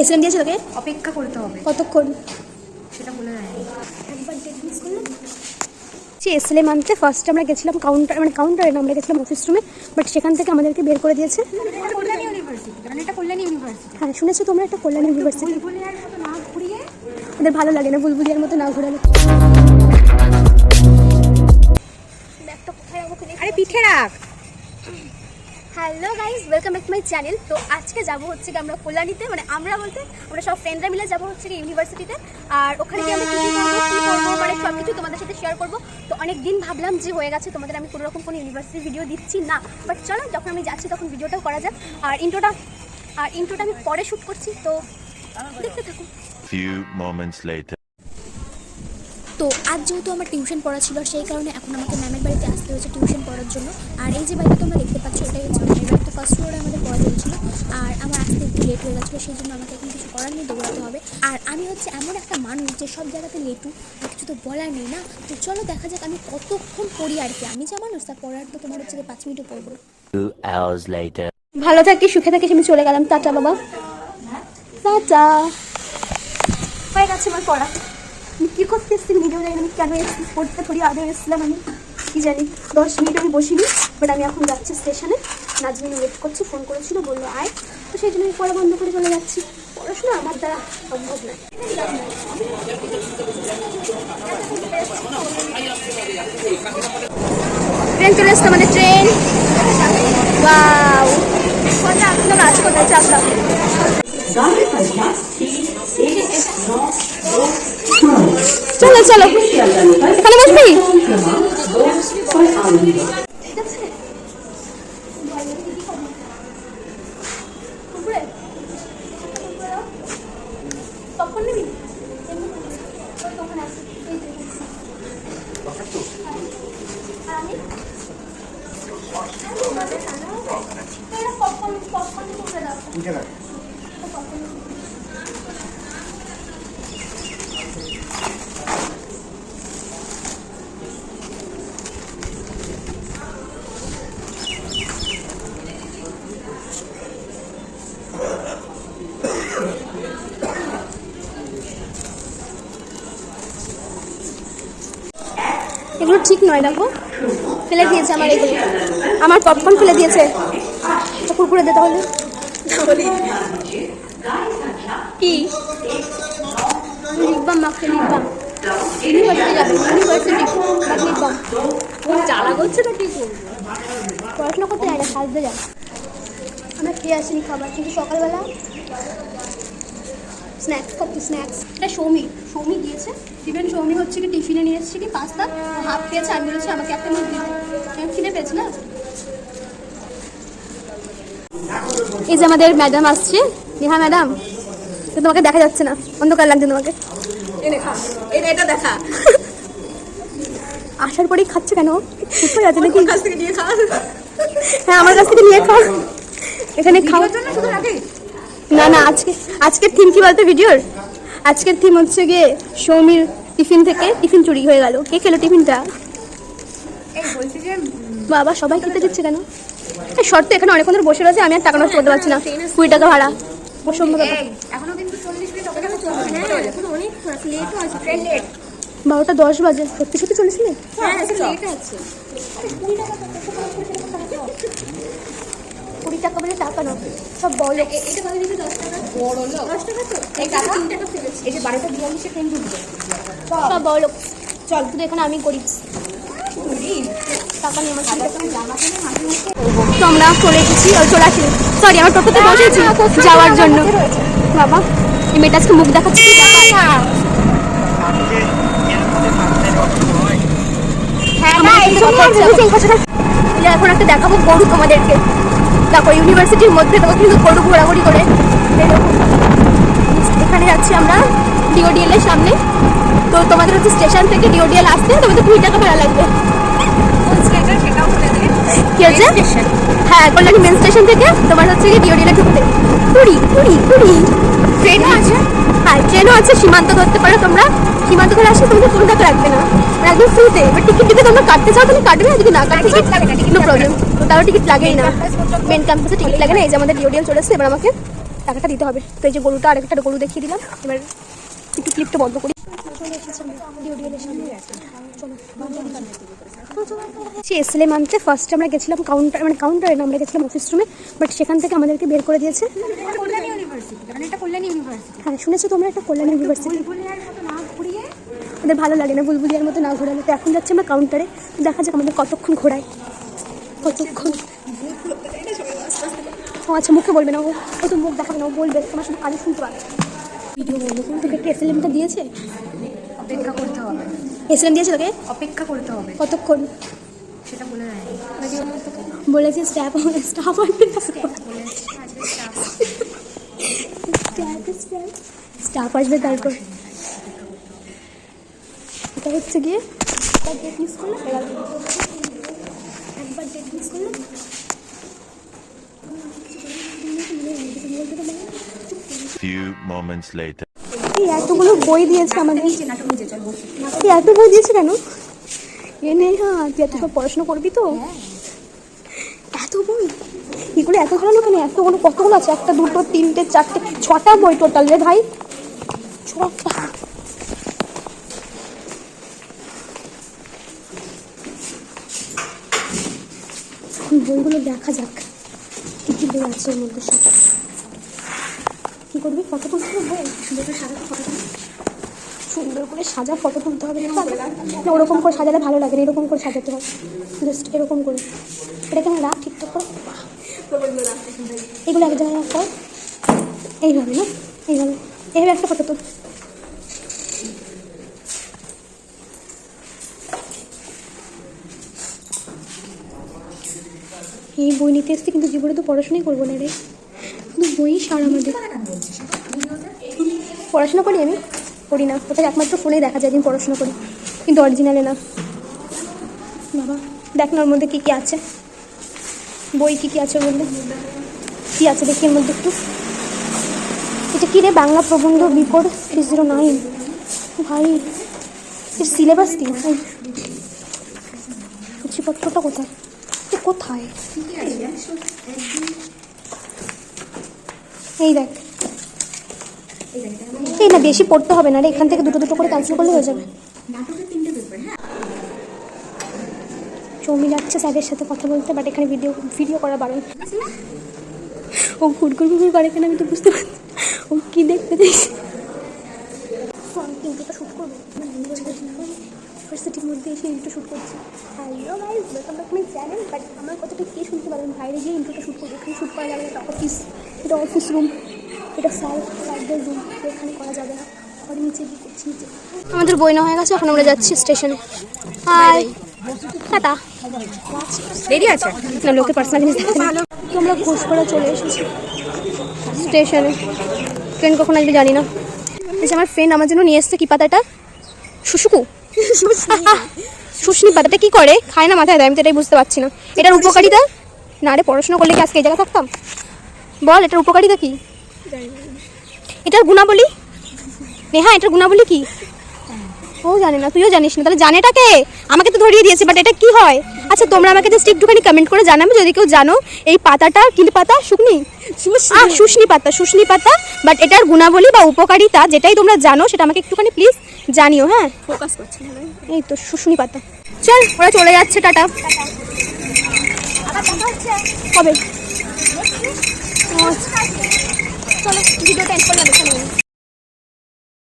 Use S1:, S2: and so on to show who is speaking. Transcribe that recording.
S1: SM দিয়েছে তোকে?
S2: অপেক্ষা করতে হবে।
S1: কতক্ষণ?
S2: সেটা বলে
S1: একবার ডেট মিস ফার্স্ট আমরা গেছিলাম কাউন্টার মানে কাউন্টারে না আমরা গেছিলাম অফিস রুমে বাট সেখান থেকে আমাদেরকে বের করে দিয়েছে।
S2: ইউনিভার্সিটি
S1: হ্যাঁ শুনেছো তোমরা একটা কল্যাণ ইউনিভার্সিটি ওদের ভালো লাগে না বুলবুলিয়ার মতো না ঘোরালে।
S2: আরে পিঠে রাখ।
S1: Hello guys welcome back to my channel তো আজকে যাব হচ্ছে কি আমরা কল্যাণীতে মানে আমরা বলতে আমরা সব ফ্রেন্ডরা মিলে যাব হচ্ছে কি ইউনিভার্সিটিতে আর ওখানে গিয়ে আমরা কী করব কী করব মানে সব কিছু তোমাদের সাথে শেয়ার করব। তো অনেক দিন ভাবলাম যে হয়ে গেছে, তোমাদের আমি কোনো রকম কোনো ইউনিভার্সিটি ভিডিও দিচ্ছি না। বাট চলো, যখন আমি যাচ্ছি তখন ভিডিওটাও করা যাক। আর ইন্ট্রোটা আর ইন্ট্রোটা আমি পরে শ্যুট করছি, তো দেখতে থাকুন.
S3: তো আজ যেহেতু আমার টিউশন পড়া ছিল সেই কারণে এখন আমাকে ম্যামের বাড়িতে আসতে হয়েছে টিউশন পড়ার জন্য। আর এই যে বাড়িটা তোমরা দেখতে পাচ্ছ এটাই হচ্ছে ম্যামের বাড়িতে ফার্স্ট ফ্লোরে আমাদের পড়া চলছিল। আর আমার আসতে একটু লেট হয়ে গেছিল সেই জন্য আমাকে এখন কিছু করার নেই দৌড়াতে হবে। আর আমি হচ্ছে এমন একটা মানুষ যে সব জায়গাতে লেটু আর কিছু তো বলার নেই না। তো চলো দেখা যাক আমি কতক্ষণ পড়ি আর কি। আমি যা মানুষ তা পড়ার তো তোমার হচ্ছে পাঁচ মিনিটও পড়ব.
S1: ভালো থাকিস সুখে থাকিস আমি চলে গেলাম। টাটা বাবা। টাটা। হয়ে গেছে আমার পড়া। আমি কী করতে এসেছি ভিডিও জানি আমি কেন এসেছি পড়তে থোড়ি আগে এসেছিলাম আমি কি জানি দশ মিনিট আমি বসিনি বাট আমি এখন যাচ্ছি স্টেশনে নাজমিন ওয়েট করছি ফোন করেছিল বলল আয়। তো সেই জন্য আমি পড়া বন্ধ করে চলে যাচ্ছি। পড়াশোনা আমার দ্বারা সম্ভব নয়। ট্রেন চলে এসছে আমাদের ট্রেন আজ চাপলাম চলো চলো। এখানে বসবি? এগুলো ঠিক নয়, দেখো। ফেলে দিয়েছে আমার এগুলো। আমার পপকর্ন ফেলে দিয়েছে। কুরকুরে দে তাহলে। কি? লিপবাম, মাখে লিপবাম। ইউনিভার্সিটি যাবে ইউনিভার্সিটি লিপবাম।
S2: জ্বালা করছে না কি করব?
S1: পড়াশোনা করতে যায় না সাজতে যায় আমরা খেয়ে আসিনি খাবার, কিন্তু সকালবেলা স্ন্যাক্স খাচ্ছি স্ন্যাক্স এটা সৌমি সৌমি দিয়েছে। টিফিন সৌমি হচ্ছে কি টিফিনে নিয়ে এসেছে কি পাস্তা হাফ খেয়েছে আমি বলেছি আমাকে একটা মিনিট দিতে। খিদে পেয়েছি না? এই যে আমাদের ম্যাডাম আসছে। নেহা ম্যাডাম তোমাকে দেখা যাচ্ছে না। অন্ধকার লাগছে তোমাকে।
S2: এটা দেখা।
S1: আসার পরেই খাচ্ছে কেন? কোথায় আছে নাকি?
S2: কাছ থেকে নিয়ে খা।
S1: হ্যাঁ আমার কাছ থেকে নিয়ে খাও এখানে খাওয়ার
S2: জন্য শুধু রাখি?
S1: না না আজকে আজকের থিম কি বলতো ভিডিওর? আজকের থিম হচ্ছে গিয়ে সৌমির টিফিন থেকে টিফিন চুরি হয়ে গেল। কে খেলো টিফিনটা? বাবা সবাই খেতে দিচ্ছে কেন? এই শর্ত এখানে অনেকক্ষণ ধরে বসে রয়েছে আমি আর টাকা নষ্ট করতে পারছি না। কুড়ি টাকা ভাড়া। অসম্ভব
S2: চল্লিশ মিনিট হ্যাঁ ট্রেন লেট
S1: বারোটা দশ বাজে। সত্যি সত্যি
S2: হ্যাঁ লেট আছে
S1: কুড়ি টাকা বলে টাকা না। সব বলো
S2: এটা কত দিবি দশ টাকা? বড় লোক। দশ টাকা তো? এই টাকা? তিন টাকা ফেলেছি। এই যে বারোটা বিয়াল্লিশে ট্রেন ঢুকবে?
S1: সব বলো চল শুধু এখানে আমি করি। টাকা নিয়ে আমার তো আমরা চলে এসেছি চলে আসি সরি আমার টোটোতে বসেছি যাওয়ার জন্য। বাবা এই মেয়েটা আজকে মুখ দেখাচ্ছে।
S2: হ্যাঁ
S1: আমার সাথে কথা হচ্ছে। এখন। এই যে এখন একটা দেখাবো গরু তোমাদেরকে। দেখো ইউনিভার্সিটির মধ্যে তোমাকে কিন্তু গরু ঘোরাঘুরি করে। এখানে যাচ্ছি আমরা ডিওডিএল এর সামনে। তো তোমাদের হচ্ছে স্টেশন থেকে ডিওডিএল আসতে তোমাদের কুড়ি টাকা ভাড়া লাগবে। কি হচ্ছে? হ্যাঁ কল্যাণী মেন স্টেশন থেকে তোমার হচ্ছে কি ডিওডিএলে ঢুকতে। কুড়ি কুড়ি কুড়ি ট্রেনও আছে? হ্যাঁ ট্রেনও আছে সীমান্ত ধরতে পারো তোমরা। সীমান্ত ধরে আসলে তোমাদের কোনো টাকা রাখবে না। একদম ফ্রিতে এবার টিকিট যদি তোমরা কাটতে চাও তুমি কাটবে আর যদি না কাটতে চাও নো প্রবলেম তো তাও টিকিট লাগেই না। মেন ক্যাম্পাসে টিকিট লাগে না এই যে আমাদের ডিওডিএল চলে এসছে এবার আমাকে টাকাটা দিতে হবে। তো এই যে গরুটা আরেকটা গরু দেখিয়ে দিলাম এবার একটু ক্লিপটা বন্ধ করি। এসএলএ মানতে ফার্স্ট আমরা গেছিলাম কাউন্টার মানে কাউন্টারে না আমরা গেছিলাম অফিস রুমে বাট সেখান থেকে আমাদেরকে বের করে দিয়েছে।
S2: ইউনিভার্সিটি
S1: হ্যাঁ শুনেছো তোমরা একটা কল্যাণ ইউনিভার্সিটি
S2: বুলবুলিয়ার মতো না ঘুরিয়ে
S1: ওদের ভালো লাগে না বুলবুলিয়ার মতো না ঘোরালে। তো এখন যাচ্ছে আমরা কাউন্টারে দেখা যাক আমাদের কতক্ষণ ঘোরায়। কতক্ষণ? ও আচ্ছা মুখে বলবে না ও। ও তো মুখ দেখাবে না ও বলবে তোমার শুধু কানে শুনতে পাবে। ভিডিও বলবে। তোকে কি এসএলএমটা দিয়েছে?
S2: অপেক্ষা করতে হবে।
S1: এসএলএম দিয়েছে তোকে?
S2: অপেক্ষা করতে হবে।
S1: কতক্ষণ?
S2: সেটা বলে দেয়নি
S1: বলেছে স্টাফ স্টাফ আসবে স্টাফ আসবে তারপর। হচ্ছে গিয়ে একবার ডেট মিস করলে একবার ডেট মিস করলে
S4: Few moments later.
S1: এই এতগুলো বই দিয়েছে আমাদের। তুই এত বই দিয়েছে কেন? এ নেই হ্যাঁ তুই এত সব পড়াশোনা করবি তো? এত বই? এগুলো এত ভালো কেন? এতগুলো কতগুলো আছে? একটা দুটো তিনটে চারটে ছটা বই টোটাল রে ভাই। ছটা। বইগুলো দেখা যাক। কি কি বই আছে এর মধ্যে সব। কি করবি? ফটো তুলতে হবে? বইটা সাজাতে ফটো সুন্দর করে সাজা ফটো তুলতে হবে না? ওরকম করে সাজালে ভালো লাগে না। এরকম করে সাজাতে হবে জাস্ট এরকম করে। এটাকে আমি রাখ ঠিকঠাক করে? এগুলো এক জায়গায় রাখো। এইভাবে না? এইভাবে। এইভাবে একটা ফটো তুল। এই বই নিতে এসছি, কিন্তু জীবনে তো পড়াশোনাই করব না রে। কিন্তু বই সার আমাদের। পড়াশোনা করি আমি? করি না। ওটা একমাত্র ফোনেই দেখা যায় আমি পড়াশোনা করি। কিন্তু অরিজিনালে না। বাবা, দেখ না ওর মধ্যে কী কী আছে। বই কী কী আছে ওর মধ্যে? কী আছে দেখি এর মধ্যে একটু। এটা কী রে? বাংলা প্রবন্ধ বিপদ থ্রি জিরো নাইন ভাই, এর সিলেবাস কি? ভাই সূচিপত্রটা কোথায়? কোথায়? এই দেখ। এই না বেশি পড়তে হবে না রে এখান থেকে দুটো দুটো করে ক্যান্সেল করলে হয়ে যাবে। চৌমি যাচ্ছে স্যারের সাথে কথা বলতে বাট এখানে ভিডিও ভিডিও করা বারণ ও ঘুরঘুর ঘুরঘুর করে কেন আমি তো বুঝতে পারছি ও কি দেখতে চাইছে শ্যুট করব। ইউনিভার্সিটির মধ্যে এসে ইন্ট্রো শ্যুট করছি। Hello guys welcome back my channel but আমার কথাটা কে শুনতে পারবেন বাইরে গিয়ে ইন্ট্রোটা শ্যুট করব। এখানে শ্যুট করা যাবে না এটা অফিস এটা অফিস রুম এটা স্যার স্যারদের রুম এখানে করা যাবে না। ঘরে নিচে গিয়ে করছি নিচে। আমাদের বই না হয়ে গেছে এখন আমরা যাচ্ছি স্টেশনে হাই টাটা।
S2: দেরি আছে?
S1: না লোকের পার্সোনাল জিনিস তো আমরা ঘোষপাড়া চলে এসেছি। স্টেশনে ট্রেন কখন আসবে জানি না। আমার ফ্রেন্ড আমার জন্য নিয়ে এসছে কি পাতাটা? শুশুকু। শুশনি পাতাটা কি করে? খায় না মাথায় দেয় আমি তো এটাই বুঝতে পারছি না। এটার উপকারিতা? না রে পড়াশোনা করলে কি আজকে এই জায়গায় থাকতাম? বল এটার উপকারিতা কি? এটার গুণাবলী? নেহা এটার গুণাবলী কি? ও জানে না তুইও জানিস না তাহলে জানেটাকে আমাকে তো ধরিয়ে দিয়েছে বাট এটা কি হয়? আচ্ছা তোমরা আমাকে জাস্ট একটুখানি কমেন্ট করে জানাবে যদি কেউ জানো এই পাতাটা কি পাতা শুকনি? শুশনি পাতা শুশনি পাতা বাট এটার গুণাবলী বা উপকারিতা যেটাই তোমরা জানো সেটা আমাকে একটুখানি প্লিজ জানিও হ্যাঁ? ফোকাস করছি এই তো শুশুনি পাতা। চল ওরা চলে যাচ্ছে টাটা। কবে? ও। চলো ভিডিওটা এন্ড করলাম